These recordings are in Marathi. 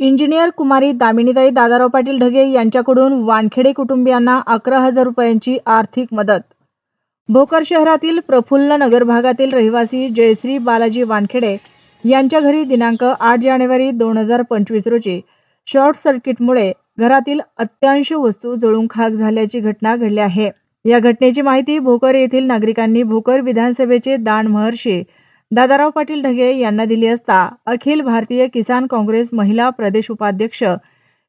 इंजिनियर कुमारी दामिनीताई दादाराव पाटील ढगे यांच्याकडून वानखेडे कुटुंबियांना अकरा हजार रुपयांची आर्थिक मदत. भोकर शहरातील प्रफुल्ल नगर भागातील रहिवासी जयश्री बालाजी वानखेडे यांच्या घरी दिनांक आठ जानेवारी दोन हजार पंचवीस रोजी शॉर्ट सर्किटमुळे घरातील अत्यांश वस्तू जळून खाक झाल्याची घटना घडली आहे. या घटनेची माहिती भोकर येथील नागरिकांनी भोकर विधानसभेचे दान महर्षी दादाराव पाटील ढगे यांना दिली असता अखिल भारतीय किसान काँग्रेस महिला प्रदेश उपाध्यक्ष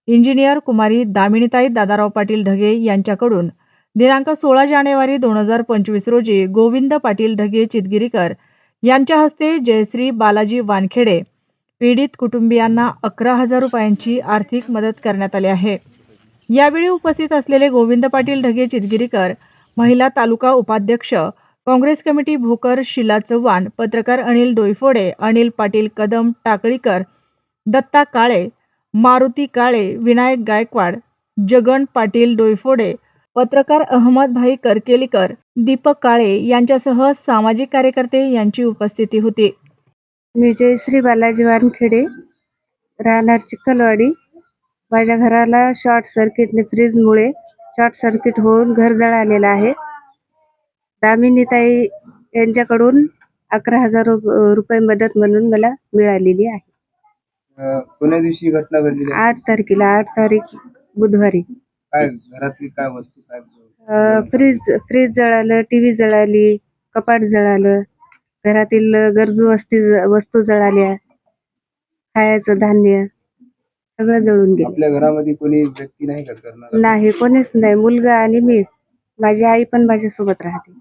इंजिनियर कुमारी दामिनीताई दादाराव पाटील ढगे यांच्याकडून दिनांक सोळा जानेवारी दोन हजार पंचवीस रोजी गोविंद पाटील ढगे चितगिरीकर यांच्या हस्ते जयश्री बालाजी वानखेडे पीडित कुटुंबियांना अकरा हजार रुपयांची आर्थिक मदत करण्यात आली आहे. यावेळी उपस्थित असलेले गोविंद पाटील ढगे चितगिरीकर महिला तालुका उपाध्यक्ष काँग्रेस कमिटी भोकर शिला चव्हाण पत्रकार अनिल डोईफोडे अनिल पाटील कदम टाकळीकर दत्ता काळे मारुती काळे विनायक गायकवाड जगन पाटील डोईफोडे पत्रकार अहमदभाई करकेलीकर दीपक काळे यांच्यासह सामाजिक कार्यकर्ते यांची उपस्थिती होती. मी जयश्री बालाजी वानखेडे राहणार चिखलवाडी. माझ्या घराला शॉर्ट सर्किटने फ्रीजमुळे शॉर्ट सर्किट होऊन घर जळालेलं आहे. दामिनीताई यांच्याकडून अकरा हजार रुपये मदत म्हणून मला मिळालेली आहे. अं, कोण्या दिवशी ही घटना घडलेली आहे? आठ तारखेला आठ तारीख बुधवारी. काय घरातली काय वस्तू काय अं, फ्रीज फ्रीज जळालं टी व्ही जळाली कपाट जळालं घरातील गरजू वस्ती वस्तू जळाल्या खायचं धान्य सगळं जळून गेलं. आपल्या घरामध्ये कोणी व्यक्ती नाही का करणार? नाही कोणीच नाही. मुलगा आणि मी. माझी आई पण माझ्यासोबत राहते.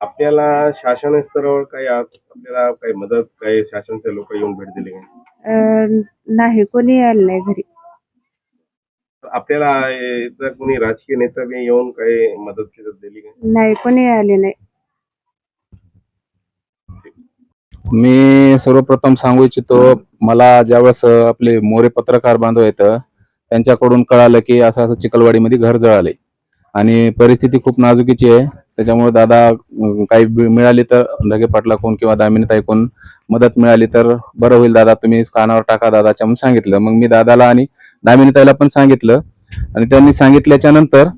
आपल्याला शासन स्तरावर काही आप- आपल्याला काही मदत काही शासनचे लोक येऊन भेट दिली का? अं, नाही कोणी आलं नाही घरी. आपल्याला इतर कोणी राजकीय नेता बी येऊन काही मदत फिदत दिली का? नाही कोणी आले नाही. मी सर्वप्रथम सांगू इच्छितो मला ज्यावेळेस अ, आपले मोरे पत्रकार बांधव आहेत त्यांच्याकडून कळालं की असं असं चिखलवाडीमध्ये घर जळाले आणि परिस्थिती खूप नाजुकीची आहे. त्याच्यामुळे दादा काही मिळाली तर ढगे कोण किंवा दामिनीताईकडून मदत मिळाली तर बरं होईल दादा. तुम्ही कानावर टाका दादाच्या म्हणून सांगितलं. मग मी दादाला आणि दामिनीताईला पण सांगितलं. आणि त्यांनी सांगितल्याच्या नंतर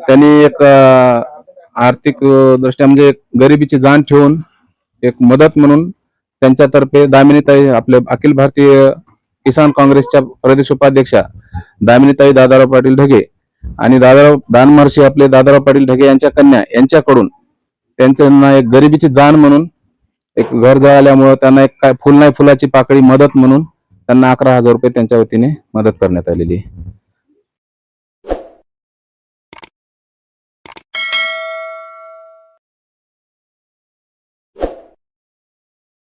त्यांनी एक आर्थिक दृष्ट्या म्हणजे गरिबीची जाण ठेवून एक मदत म्हणून त्यांच्यातर्फे दामिनीताई आपले अखिल भारतीय किसान काँग्रेसच्या प्रदेश उपाध्यक्षा दामिनीताई दादाराव पाटील ढगे आणि दादाराव दानमहर्षी आपले दादाराव पाटील ढगे यांच्या कन्या यांच्याकडून त्यांच्या एक गरिबीची जाण म्हणून एक घर जळाल्यामुळं त्यांना एक काय फुल नाही फुलाची पाकळी मदत म्हणून त्यांना अकरा हजार रुपये त्यांच्या वतीने मदत करण्यात आलेली आहे.